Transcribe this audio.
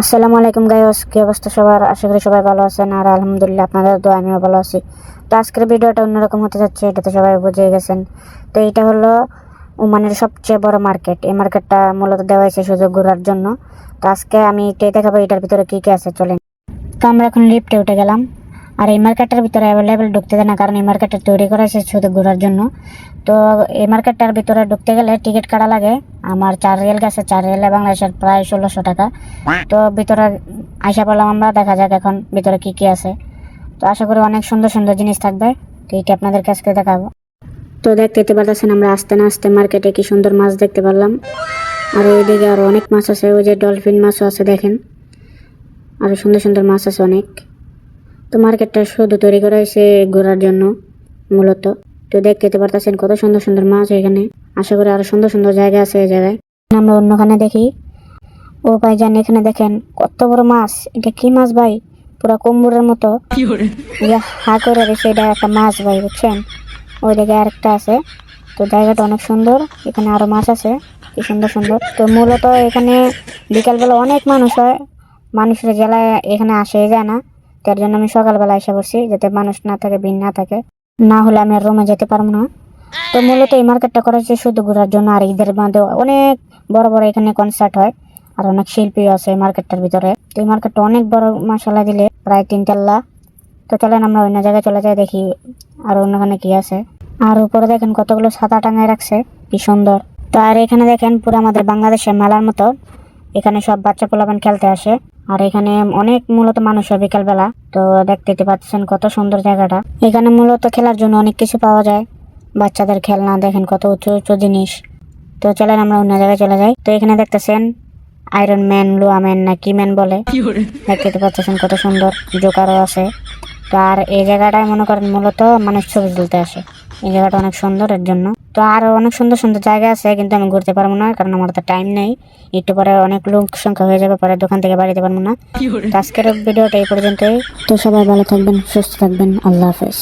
আসসালামু আলাইকুম গাইস, কি অবস্থা সবার? আশা করি সবাই ভালো আছেন আর আলহামদুলিল্লাহ আপনাদের তো আমিও ভালো আছি। তো আজকের ভিডিওটা অন্যরকম হতে যাচ্ছে, এটা তো সবাই বুঝে গেছেন। তো এটা হলো ওমানের সবচেয়ে বড় মার্কেট। এই মার্কেটটা মূলত দেওয়া হয়েছে সুযোগ ঘোরার জন্য। তো আজকে আমি এটাই দেখাবো এটার ভিতরে কী কী আছে, চলেন। তো আমরা এখন লিফটে উঠে গেলাম। আর এই মার্কেটের ভিতরে অ্যাভেলেবেল ঢুকতে দেয় না, কারণ এই মার্কেটটা তৈরি করা শুধু ঘোরার জন্য। তো এই মার্কেটটার ভিতরে ঢুকতে গেলে টিকিট কাটা লাগে। আমার চার রেল গেছে, চার রিয়েলে বাংলাদেশের প্রায় ষোলোশো টাকা। তো ভিতরে আশা পেলাম আমরা, দেখা যাক এখন ভিতরে কি কি আছে। তো আশা করি অনেক সুন্দর সুন্দর জিনিস থাকবে। তো এইটা আপনাদের কাছকে দেখাবো। তো দেখতে পারতেছেন আমরা আস্তে না আস্তে মার্কেটে কি সুন্দর মাছ দেখতে পারলাম। আর এইদিকে আরও অনেক মাছ আছে, ওই যে ডলফিন মাছও আছে দেখেন। আরও সুন্দর সুন্দর মাছ আছে অনেক। তো মার্কেটটা শুধু তৈরি করা হয়েছে ঘোরার জন্য মূলত। তো দেখতে পারতেছেন কত সুন্দর সুন্দর মাছ এখানে। আশা করি আরও সুন্দর সুন্দর জায়গা আছে এই জায়গায়। আমরা অন্যখানে দেখি। ও ভাই জান এখানে দেখেন কত বড় মাছ। এটা কি মাছ ভাই? পুরো কম্বুরের মতো। হা করে রেখে এটা একটা মাছ ভাই বুঝছেন? ওই দিকে আরেকটা আছে। তো জায়গাটা অনেক সুন্দর। এখানে আরও মাছ আছে। কি সুন্দর সুন্দর। তো মূলত এখানে বিকালবেলা অনেক মানুষ হয়। মানুষের জেলায় এখানে আসে যায় না। তার জন্য আমি সকালবেলা এসে পড়ছি, যাতে মানুষ না থাকে, ভিড় না থাকে। না হলে আমি রুমে যেতে পারব না। তো মূলত এই মার্কেটটা করা হচ্ছে শুধু ঘোরার জন্য আর ঈদের মধ্যে অনেক বড় বড় এখানে কনসার্ট হয় আর অনেক শিল্পী আছে এই মার্কেটটার ভিতরে। তো এই মার্কেটটা অনেক বড় মশলা দিলে প্রায় তিন তাল্লা। তো চলেন আমরা অন্য জায়গায় চলে যাই, দেখি আর অন্যখানে কি আছে। আর উপরে দেখেন কতগুলো ছাতা টাঙায় রাখছে, কি সুন্দর। তো আর এখানে দেখেন পুরো আমাদের বাংলাদেশের মেলার মতো। এখানে সব বাচ্চা পোলাপান খেলতে আসে। আর এখানে অনেক মূলত মানুষ হয় বিকালবেলা। তো দেখতে পাচ্ছেন কত সুন্দর জায়গাটা। এখানে মূলত খেলার জন্য অনেক কিছু পাওয়া যায়। বাচ্চাদের খেলনা দেখেন কত উঁচু উঁচু জিনিস। তো চলেন আমরা অন্য জায়গায় চলে যাই। তো এখানে দেখতেছেন আয়রন ম্যান লোয়া ম্যান না কি ম্যান বলে? দেখতে পাচ্ছেন কত সুন্দর জোকারও আছে। তো আর এই জায়গাটায় মনে করেন মূলত মানুষ ছবি তুলতে আসে। এই জায়গাটা অনেক সুন্দর এর জন্য। তো আরও অনেক সুন্দর সুন্দর জায়গা আছে কিন্তু আমি ঘুরতে পারব না কারণ আমার তো টাইম নেই। একটু পরে অনেক লোক সংখ্যা হয়ে যাবে পরে দোকান থেকে বাড়িতে পারব না। আজকের ভিডিওটা এই পর্যন্তই। তো সবাই ভালো থাকবেন সুস্থ থাকবেন আল্লাহ হাফেজ।